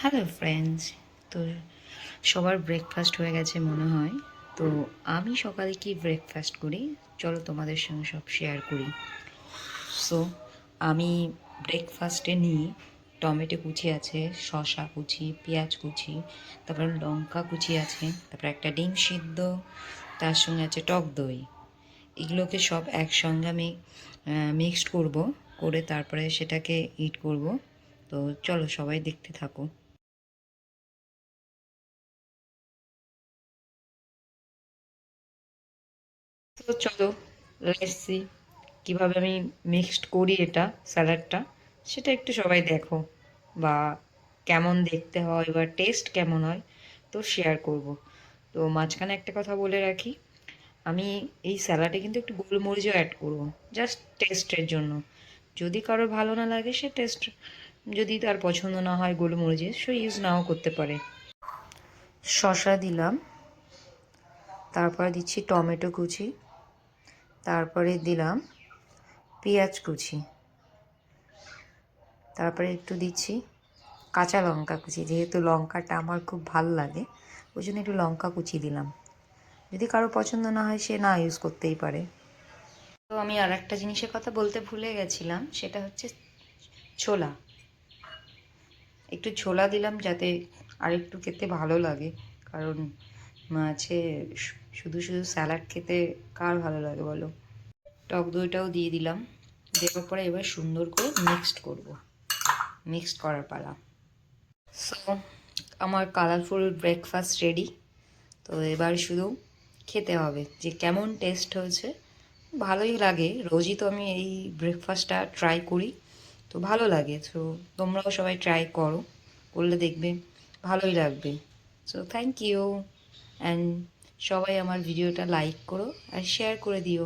Hello friends তো সবার breakfast হয়ে গেছে মনে হয়। তো আমি সকালে কি ব্রেকফাস্ট করি? চলো তোমাদের সঙ্গে সব শেয়ার করি। সো আমি ব্রেকফাস্টে নিই। টমেটো কুচি আছে শশা কুচি, পেঁয়াজ কুচি, তারপর লঙ্কা কুচি আছে, তারপরে একটা ডিম সিদ্ধ, তার সঙ্গে আছে টক দই। এগুলোকে সব একসঙ্গে আমি মিক্সড করব, করে তারপরে সেটাকে ইট করব। তো চলো সবাই দেখতে থাকো। তো চলো লেটসি কীভাবে আমি মিক্সড করি এটা স্যালাডটা সেটা একটু সবাই দেখো, বা কেমন দেখতে হয়, বা টেস্ট কেমন হয়, তো শেয়ার করব। তো মাঝখানে একটা কথা বলে রাখি, আমি এই স্যালাডে কিন্তু একটু গোলমরিচও অ্যাড করব জাস্ট টেস্টের জন্য। যদি কারোর ভালো না লাগে, সে টেস্ট যদি তার পছন্দ না হয় গোলমরিচের, সে ইউজ নাও করতে পারে। শশা দিলাম, তারপরে দিচ্ছি টমেটো কুচি। তারপরে দিলাম পেঁয়াজ কুচি। তারপরে একটু দিচ্ছি কাঁচা লঙ্কা কুচি, যেহেতু লঙ্কাটা আমার খুব ভালো লাগে, ওই জন্য একটু লঙ্কা কুচি দিলাম। যদি কারও পছন্দ না হয়, সে না ইউজ করতেই পারে। তো আমি আর একটা জিনিসের কথা বলতে ভুলে গেছিলাম, সেটা হচ্ছে ছোলা। একটু ছোলা দিলাম যাতে আর একটু খেতে ভালো লাগে, কারণ মাছে শুধু শুধু স্যালাড খেতে কার ভালো লাগে বলো? টক দইটাও দিয়ে দিলাম। দেওয়ার পরে এবার সুন্দর করে মিক্সড করব। মিক্সড করার পালা। সো আমার কালারফুল ব্রেকফাস্ট রেডি তো এবার শুধু খেতে হবে যে কেমন টেস্ট হয়েছে। ভালোই লাগে। রোজই তো আমি এই ব্রেকফাস্টটা ট্রাই করি। তো ভালো লাগে। তো তোমরাও সবাই ট্রাই করো। করলে দেখবে ভালোই লাগবে। সো থ্যাংক ইউ অ্যান্ড সবাই আমার ভিডিওটা লাইক করো আর শেয়ার করে দিও।